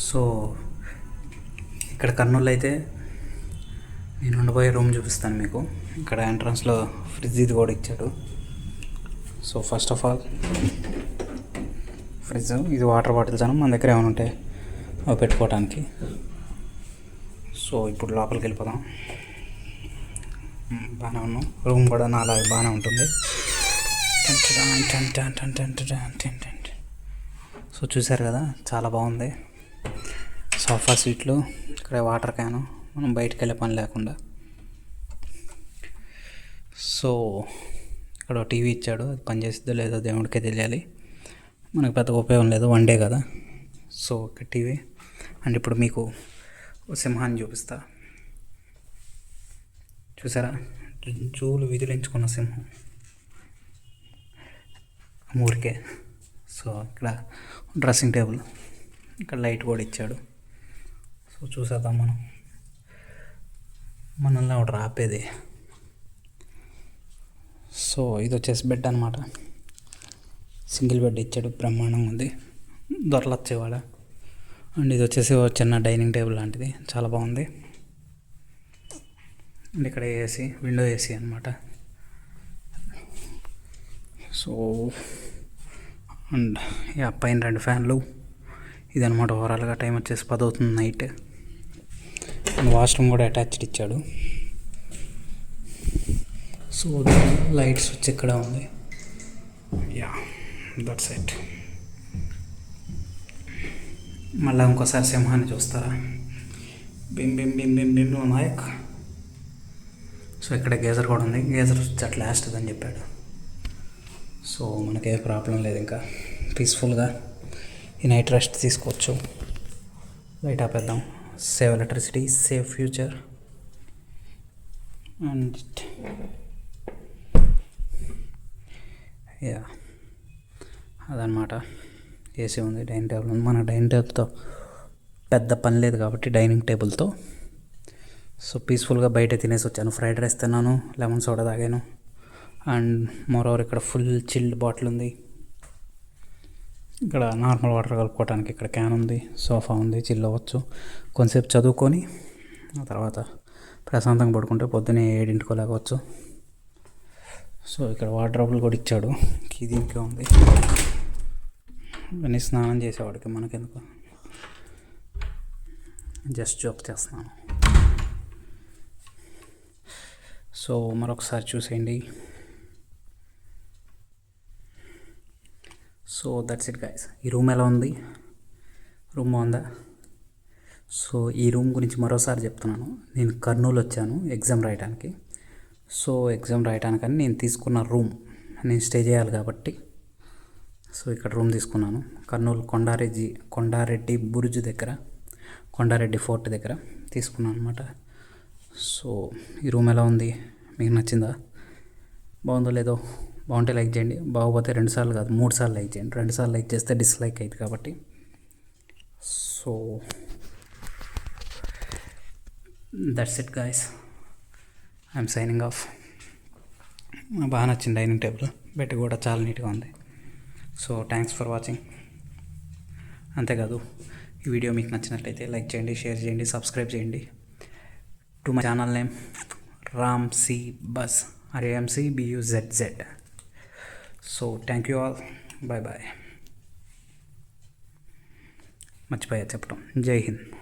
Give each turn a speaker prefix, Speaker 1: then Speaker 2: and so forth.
Speaker 1: So ఇక్కడ కర్నూలు అయితే నేను ఉండబోయే రూమ్ చూపిస్తాను మీకు. ఇక్కడ ఎంట్రన్స్లో ఫ్రిడ్జ్ ఇది కూడా ఇచ్చాడు. So first of all fridge ఇది వాటర్ బాటిల్స్ అని మన దగ్గర ఏమైనా ఉంటాయి అవి పెట్టుకోవడానికి సో ఇప్పుడు లోపలికి వెళ్ళిపోదాం. బాగానే ఉన్నాం. రూమ్ కూడా నాలా బాగానే ఉంటుంది. సో చూశారు కదా చాలా బాగుంది. సోఫా సీట్లు ఇక్కడ వాటర్ క్యాను మనం బయటకు వెళ్ళే పని లేకుండా. సో ఇక్కడ టీవీ ఇచ్చాడు అది పనిచేస్తుందో లేదో దేవుడికే తెలియాలి. మనకు పెద్ద ఉపయోగం లేదు వన్ డే కదా. సో ఒక టీవీ. అండ్ ఇప్పుడు మీకు సింహాన్ని చూపిస్తా. చూసారా? జూలు విధులించుకున్న సింహం. ఊరికే సో ఇక్కడ డ్రెస్సింగ్ టేబుల్. ఇక్కడ లైట్ కూడా ఇచ్చాడు. సో చూసేద్దాం మనం. మనల్ని ఒకటి ఆపేది సో ఇది వచ్చేసి బెడ్ అనమాట సింగిల్ బెడ్ ఇచ్చాడు బ్రహ్మాండంగా ఉంది. దొరలు వచ్చేవాడ అండ్ ఇది వచ్చేసి చిన్న డైనింగ్ టేబుల్ లాంటిది. చాలా బాగుంది. అండ్ ఇక్కడ ఏసీ విండో ఏసీ అనమాట సో అండ్ యా పైన రెండు ఫ్యాన్లు. ఇదనమాట ఓవరాల్గా టైం వచ్చేసి పది అవుతుంది నైట్. వాష్రూమ్ కూడా అటాచ్డ్ ఇచ్చాడు. సో లైట్స్ వచ్చి ఇక్కడ ఉంది. యా దట్స్ ఇట్ మళ్ళీ ఇంకోసారి సింహాన్ని చూస్తారా? బిం బిం బిం బిం బిం నాయక్. సో ఇక్కడ గేజర్ కూడా ఉంది. గేజర్ అట్లా వేస్తుంది అని చెప్పాడు. సో మనకే ప్రాబ్లం లేదు ఇంకా. పీస్ఫుల్గా ఈ నైట్ రెస్ట్ తీసుకోవచ్చు. లైట్ ఆపేద్దాం. Save electricity save future and yeah అదనమాట ఏసీ ఉంది డైనింగ్ టేబుల్ ఉంది. మన డైనింగ్ టేబుల్తో పెద్ద పని లేదు కాబట్టి డైనింగ్ టేబుల్తో. సో పీస్ఫుల్గా బయట తినేసి వచ్చాను. ఫ్రైడ్ రైస్ తిన్నాను లెమన్ సోడా తాగాను. అండ్ మోరోవర్ ఇక్కడ ఫుల్ చిల్డ్ బాటిల్ ఉంది. ఇక్కడ నార్మల్ వాటర్ కలుపుకోవడానికి ఇక్కడ క్యాన్ ఉంది సోఫా ఉంది చిల్లవచ్చు అవ్వచ్చు. కొంతసేపు చదువుకొని ఆ తర్వాత ప్రశాంతంగా పడుకుంటే పొద్దునే ఏడింటికో లేకపోవచ్చు సో ఇక్కడ వాటర్ కూడా ఇచ్చాడు కీ దీనికి ఉంది. ఇవన్నీ స్నానం చేసేవాడికి మనకెందుకు? జస్ట్ జోక్ చేస్తున్నాను. సో మరొకసారి చూసేయండి. So that's it guys. ఈ రూమ్ ఎలా ఉంది? రూమ్ బాగుందా? సో ఈ రూమ్ గురించి మరోసారి చెప్తున్నాను. నేను కర్నూలు వచ్చాను ఎగ్జామ్ రాయడానికి సో ఎగ్జామ్ రాయడానికని నేను తీసుకున్న రూమ్. నేను స్టే చేయాలి కాబట్టి సో ఇక్కడ రూమ్ తీసుకున్నాను. కర్నూలు కొండారెడ్డి కొండారెడ్డి బురుజు దగ్గర కొండారెడ్డి ఫోర్ట్ దగ్గర తీసుకున్నాను అనమాట సో ఈ రూమ్ ఎలా ఉంది? మీకు నచ్చిందా? బాగుందో లేదో? బాగుంటే లైక్ చేయండి. బాగోపోతే రెండు సార్లు కాదు మూడు సార్లు లైక్ చేయండి. రెండు సార్లు లైక్ చేస్తే డిస్లైక్ అయింది కాబట్టి. So that's it guys I'm signing off బాగా నచ్చింది డైనింగ్ టేబుల్. బెడ్ కూడా చాలా నీట్గా ఉంది. సో థ్యాంక్స్ ఫర్ వాచింగ్ అంతేకాదు ఈ వీడియో మీకు నచ్చినట్లయితే లైక్ చేయండి షేర్ చేయండి సబ్స్క్రైబ్ చేయండి. To my channel name Ram C buzz RAMC BUZZ so thank you all. Bye bye మర్చిపోయా చెప్పడం Jai Hind.